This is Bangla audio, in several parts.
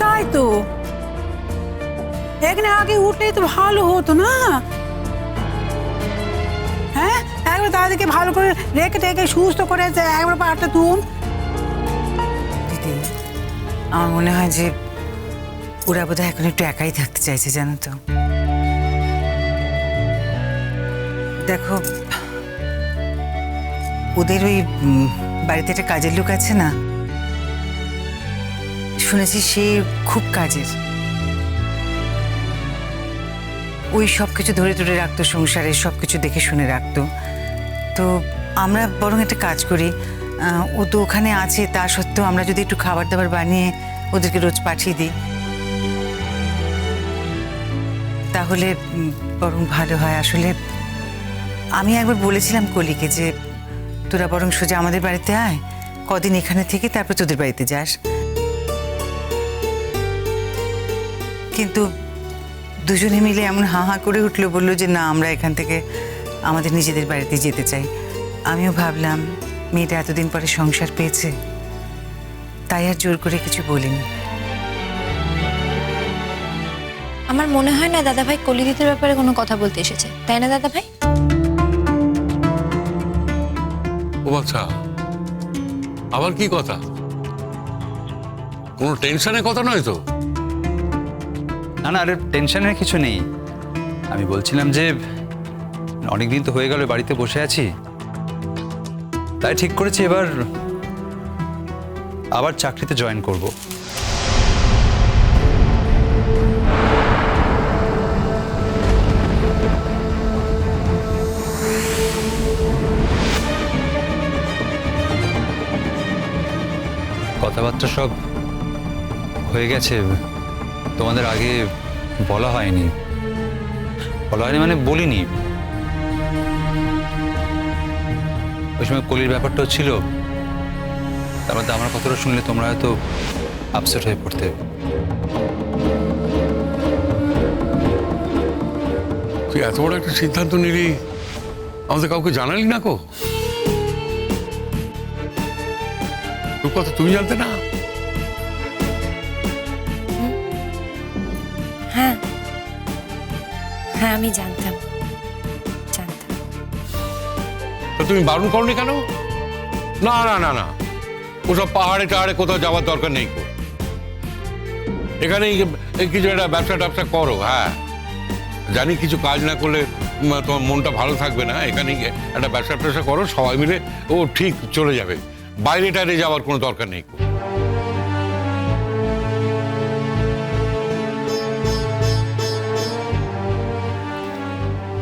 তাই তো এখানে আগে উঠলেই তো ভালো হতো না হ্যাঁ একবার দাদাকে ভালো করে রেখে টেকে সুস্থ করে একবার পাটা তুম দিদি আমার মনে হয় যে ওরা বোধহয় এখন একটু একাই থাকতে চাইছে জানো তো দেখো ওদের ওই বাড়িতে একটা কাজের লোক আছে না শুনেছি সে খুব কাজের। ওই সব কিছু ধরে ধরে রাখতো সংসারে সব কিছু দেখে শুনে রাখতো। তো আমরা বরং একটা কাজ করি ও তো ওখানে আছে, তা সত্ত্বেও আমরা যদি একটু খাবার দাবার বানিয়ে ওদেরকে রোজ পাঠিয়ে দিই। তাহলে বরং ভালো হয়। আসলে আমি একবার বলেছিলাম কলিকে যে, তোরা বরং সোজা আমাদের বাড়িতে আয়, কদিন এখানে থেকে তারপর তোদের বাড়িতে যাস। কিন্তু দুজনে মিলে এমন হা হা করে উঠল বলল যে না আমরা এখান থেকে আমাদের নিজেদের বাড়িতে যেতে চাই। আমিও ভাবলাম মেয়েটা এতদিন পরে সংসার পেয়েছে তাই আর জোর করে কিছু বলিনি। আমার মনে হয় না দাদাভাই কলিদিতের ব্যাপারে কোনো কথা বলতে এসেছে। তাই না দাদাভাই? ও আচ্ছা আবার কি কথা? কোনো টেনশনের কথা নয় তো? না না, আরে টেনশনের কিছু নেই। আমি বলছিলাম যে, অনেকদিন তো হয়ে গেল বাড়িতে বসে আছি। তাই ঠিক করেছি এবার আবার চাকরিতে জয়েন করব। কথাবার্তা সব হয়ে গেছে। তোমাদের আগে বলা হয়নি। বলা হয়নি মানে বলিনি। ওই সময় কলির ব্যাপারটাও ছিল। তার মধ্যে আমার কথাটা শুনলে তোমরা হয়তো আপসেট হয়ে পড়তে। তুই এত বড় একটা সিদ্ধান্ত নিলি, আমাদের কাউকে জানালি না কো? কথা তুমি জানতে না? হ্যাঁ আমি জানতাম। জানতাম। তো তুমি বারণ করনি কেন? না না না না। ওসব পাহাড়ে টাহাড়ে কোথাও যাওয়ার দরকার নেই কো এখানেই কিছু একটা ব্যবসা ট্যাবসা করো হ্যাঁ। জানি কিছু কাজ না করলে তোমার মনটা ভালো থাকবে না। এখানে একটা ব্যবসা ট্যাবসা করো, সবাই মিলে ও ঠিক চলে যাবে। বাইরে টাইরে যাওয়ার কোনো দরকার নেই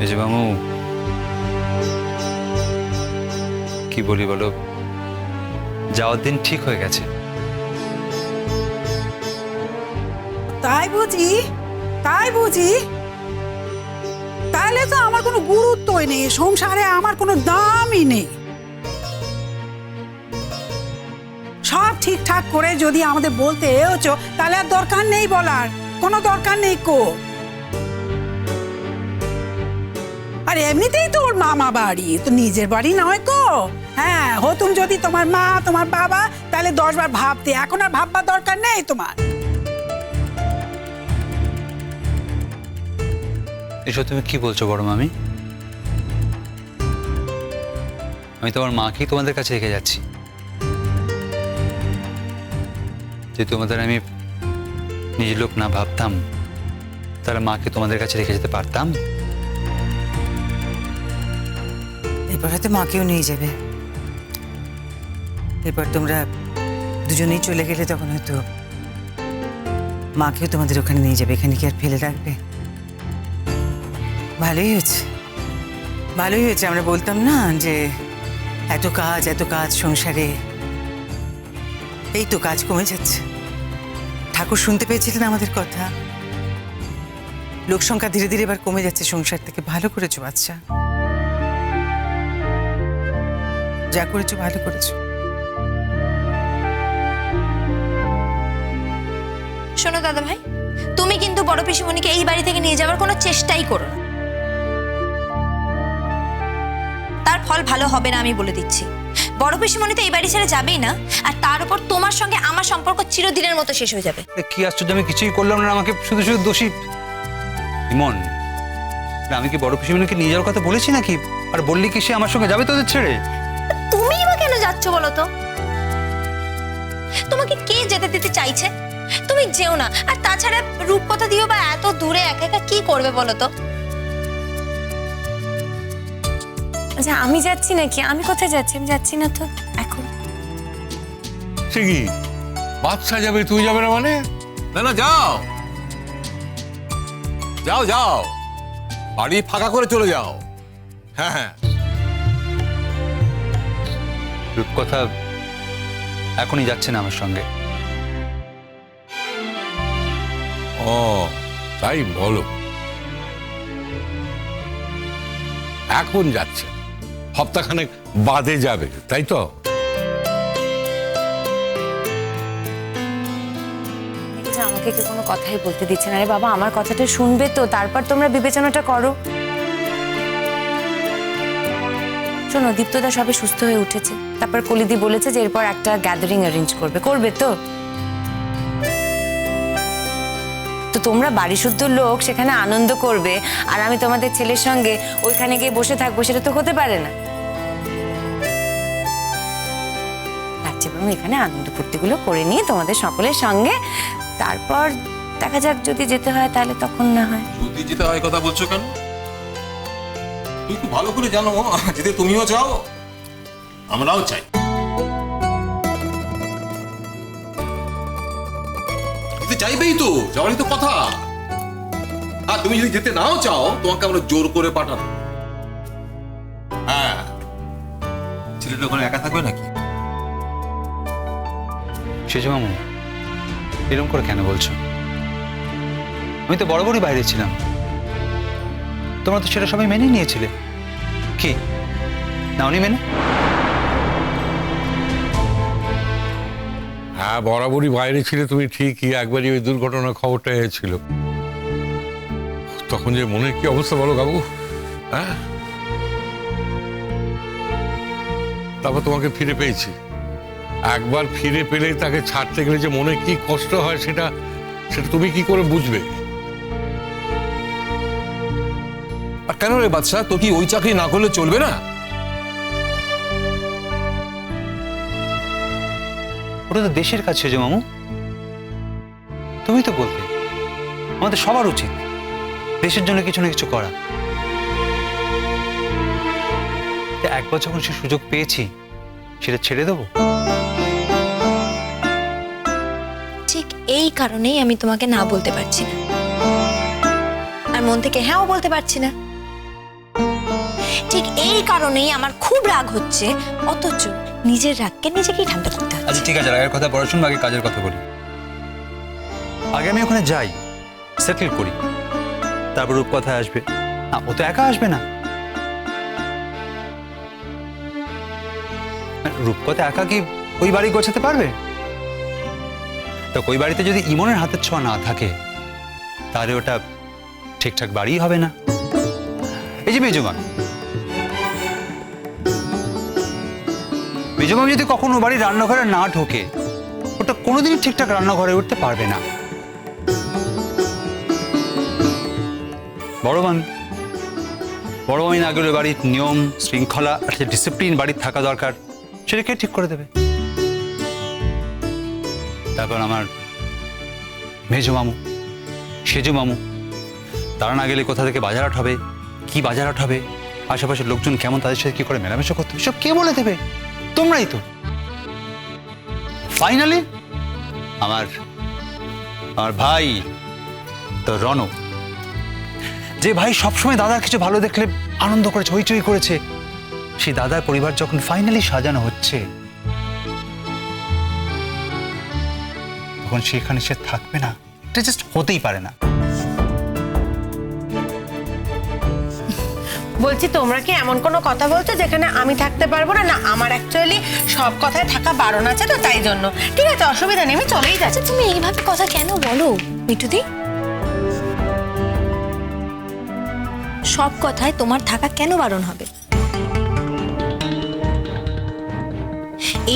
এই যে মামু কি বলি বলো? যাওয়ার দিন ঠিক হয়ে গেছে। তাই বুঝি? তাই বুঝি? তাহলে তো আমার কোনো গুরুত্বই নেই, সংসারে আমার কোনো দামই নেই। সব ঠিকঠাক করে যদি আমাদের বলতে এওছো তাহলে আর দরকার নেই বলার। কোনো দরকার নেই কো। আর এমনিতেই তো ওর মামা বাড়ি, তো নিজের বাড়ি নয় কো হ্যাঁ হতুম যদি তোমার মা, তোমার বাবা, তাহলে দশবার ভাবতে, এখন আর ভাববার দরকার নেই তোমার। এসব তুমি কি বলছো বড় মামি? আমি তোমার মাকেই তোমাদের কাছে রেখে যাচ্ছি। যে তোমাদের আমি নিজের লোক না ভাবতাম, তাহলে মাকে তোমাদের কাছে রেখে যেতে পারতাম? এরপর হয়তো মাকেও নিয়ে যাবে। এরপর তোমরা দুজনেই চলে গেলে তখন হয়তো মাকেও তোমাদের ওখানে নিয়ে যাবে। এখানে কি আর ফেলে রাখবে? ভালোই হয়েছে। ভালোই হয়েছে। আমরা বলতাম না যে এত কাজ এত কাজ সংসারে। এই তো কাজ কমে যাচ্ছে। ঠাকুর শুনতে পেয়েছিলেন আমাদের কথা। লোক সংখ্যা ধীরে ধীরে এবার কমে যাচ্ছে সংসার থেকে। ভালো করেছ বাচ্চা। যা করেছ ভালো করেছ। শোনো দাদাভাই তুমি কিন্তু বড় পিসিমণিকে এই বাড়ি থেকে নিয়ে যাওয়ার কোনো চেষ্টাই করো না। তার ফল ভালো হবে না আমি বলে দিচ্ছি। বড় পিসিমণি তো এই বাড়ি ছেড়ে যাবেই না আর তার উপর তোমার সঙ্গে আমার সম্পর্ক চিরদিনের মতো শেষ হয়ে যাবে। এ, কি আশ্চর্য আমি কিছুই করলাম না আমাকে শুধু শুধু দোষী। ইমন আমি কি বড় পিসিমণিকে নিয়ে যাওয়ার কথা বলেছি নাকি? আর বললি কি সে আমার সঙ্গে যাবে তোদের ছেড়ে? তুমি বা কেন যাচ্ছ বলো তো? তোমাকে কে যেতে দিতে চাইছে? তুমি যেও না। আর তাছাড়া রূপকথা দিও বা এত দূরে একা একা কি করবে বলো তো? আচ্ছা আমি যাচ্ছি নাকি? আমি কোথায় যাচ্ছি? আমি যাচ্ছি না তো এখন। সে কি? বাচ্চা যাবে তুই যাবে না মানে? না না যাও। যাও যাও। বাড়ি ফাঁকা করে চলে যাও। হ্যাঁ হ্যাঁ। রূপকথা এখনই যাচ্ছে না আমার সঙ্গে। ও তাই বলো। এখন যাচ্ছে। সপ্তাহখানেক বাদে যাবে তাই তো? আমাকে কেউ কোনো কথাই বলতে দিচ্ছে না। রে বাবা আমার কথাটা শুনবে তো তারপর তোমরা বিবেচনাটা করো। শোনো, দীপ্তদা সবে সুস্থ হয়ে উঠেছে। তারপর কলিদি বলেছে যে এরপর একটা গ্যাদারিং অ্যারেঞ্জ করবে। করবে তো? তো তোমরা বাড়ি শুদ্ধ লোক, সেখানে আনন্দ করবে। আর আমি তোমাদের ছেলের সঙ্গে ওইখানে গিয়ে বসে থাকব, সেটা তো হতে পারে না। বরং এখানে আনন্দ ফুর্তিগুলো করে নিয়ে তোমাদের সকলের সঙ্গে, তারপর দেখা যাক যদি যেতে হয় তাহলে তখন না হয়। যদি যেতে হয় কথা বলছো কেন? তুই খুব ভালো করে জানো, যেতে তুমিও চাও? আমরাও চাই। চাইবেই তো, যাওয়ারই তো কথা। আর তুমি যদি যেতে নাও চাও, তোমাকে আমরা জোর করে পাঠাবো। হ্যাঁ। ছেলেটা ওখানে একা থাকবে নাকি? সেজু মামু এরকম করে কেন বলছো? আমি তো বড় বড়ই বাইরে ছিলাম। তোমরা তো সেটা সবাই মেনে নিয়েছিলে। কি? নাওনি মেনে? হ্যাঁ বরাবরই বাইরে ছিলে তুমি ঠিকই, একবারই ওই দুর্ঘটনার খবরটা এসেছিল। তখন যে মনের কি অবস্থা বলো বাবু? হ্যাঁ? তারপর তোমাকে ফিরে পেয়েছি। একবার ফিরে পেলেই তাকে ছাড়তে গেলে যে মনে কি কষ্ট হয় সেটা সেটা তুমি কি করে বুঝবে? কেন রে বাদশা তো কি ওই চাকরি না করলে চলবে না? ওটা তো দেশের কাজ সেজু মামু। তুমি তো বলতে আমাদের সবার উচিত দেশের জন্য কিছু না কিছু করা। তা একবার যখন সে সুযোগ পেয়েছি সেটা ছেড়ে দেবো? ঠিক এই কারণেই আমি তোমাকে না বলতে পারছি না। আর মন থেকে হ্যাঁও বলতে পারছি না। ঠিক এই কারণেই আমার খুব রাগ হচ্ছে, অথচ নিজের রাগকে নিজেকেই ঠান্ডা করতে হচ্ছে। আচ্ছা ঠিক আছে, রাগের কথা পড়া শুনব, আগে কাজের কথা বলি। আগে আমি ওখানে যাই সেটেল করি। তারপর রূপকথায় আসবে। না, ও তো একা আসবে না। রূপকথা একা কি ওই বাড়ি গোছাতে পারবে? তো ওই বাড়িতে যদি ইমনের হাতের ছোঁয়া না থাকে, তাহলে ওটা ঠিকঠাক বাড়িই হবে না। এই যে মেজমা মেজমা যদি কখনো বাড়ির রান্নাঘরে না ঢোকে, ওটা কোনোদিনই ঠিকঠাক রান্নাঘরে উঠতে পারবে না। বড় মামি বড় না গেলে বাড়ির নিয়ম, শৃঙ্খলা একটা ডিসিপ্লিন বাড়ির থাকা দরকার সেটাকে ঠিক করে দেবে? তারপর আমার মেজো মামু, সেজু মামু, তারা না গেলে কোথা থেকে বাজার বাজারহাট হবে, কি বাজার বাজারহাট হবে, আশেপাশের লোকজন কেমন, তাদের সাথে কি করে মেলামেশা করতে হবে, সব কে বলে দেবে? তোমরাই তো। ফাইনালি আমার আমার ভাই তো রণ যে ভাই সবসময় দাদার কিছু ভালো দেখলে আনন্দ করেছে হইচই করেছে, সেই দাদার পরিবার যখন ফাইনালি সাজানো হচ্ছে, তখন সেখানে সে থাকবে না। এটা জাস্ট হতেই পারে না। বলছি, তোমরা কি এমন কোনো কথা বলছো যেখানে আমি থাকতে পারব না? না, আমার অ্যাকচুয়ালি সব কথায় থাকা বারণ আছে তো তাই জন্য। ঠিক আছে, অসুবিধা নেই, আমি চলেই যাচ্ছি। আচ্ছা তুমি এইভাবে কথা কেন বলো, মিঠুদি? সব কথায় তোমার থাকা কেন বারণ হবে?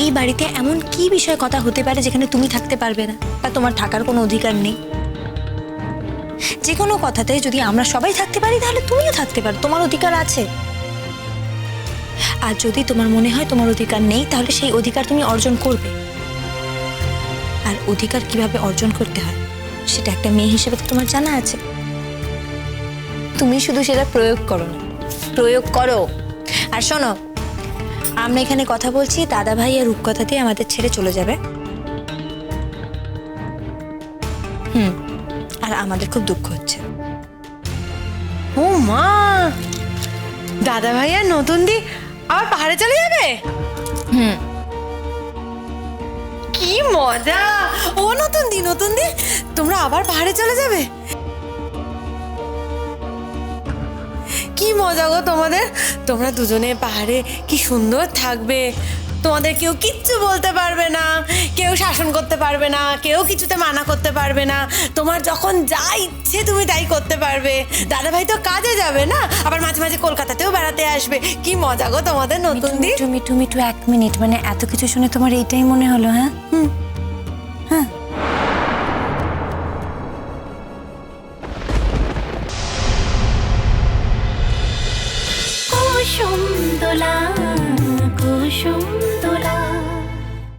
এই বাড়িতে এমন কি বিষয়ে কথা হতে পারে যেখানে তুমি থাকতে পারবে না? বা তোমার থাকার কোনো অধিকার নেই? যে কোনো কথাতে যদি আমরা সবাই থাকতে পারি, তাহলে তুমিও থাকতে পারো। তোমার অধিকার আছে। আর যদি তোমার মনে হয় তোমার অধিকার নেই, তাহলে সেই অধিকার তুমি অর্জন করবে। আর অধিকার কীভাবে অর্জন করতে হয়, সেটা একটা মেয়ে হিসেবে তো তোমার জানা আছে। তুমি শুধু সেটা প্রয়োগ করো না। প্রয়োগ করো। আর শোনো, আমরা এখানে কথা বলছি দাদা ভাই আর রূপকথা দিয়ে আমাদের ছেড়ে চলে যাবে। হুম। আর আমাদের খুব দুঃখ হচ্ছে। ও মা! দাদা ভাই আর নতুন দি আবার পাহাড়ে চলে যাবে? হুম। কি মজা! ও নতুন দি নতুন দি তোমরা আবার পাহাড়ে চলে যাবে? কি মজা গো তোমাদের। তোমরা দুজনে পাহাড়ে কি সুন্দর থাকবে। তোমাদের কেউ কিচ্ছু বলতে পারবে না কেউ শাসন করতে পারবে না কেউ কিছুতে মানা করতে পারবে না। তোমার যখন যা ইচ্ছে তুমি তাই করতে পারবে। দাদা ভাই তো কাজে যাবে না আবার মাঝে মাঝে কলকাতাতেও বেড়াতে আসবে। কি মজা গো তোমাদের নতুন দিন। মিঠু মিঠু এক মিনিট মানে এত কিছু শুনে তোমার এইটাই মনে হলো হ্যাঁ? কুসুম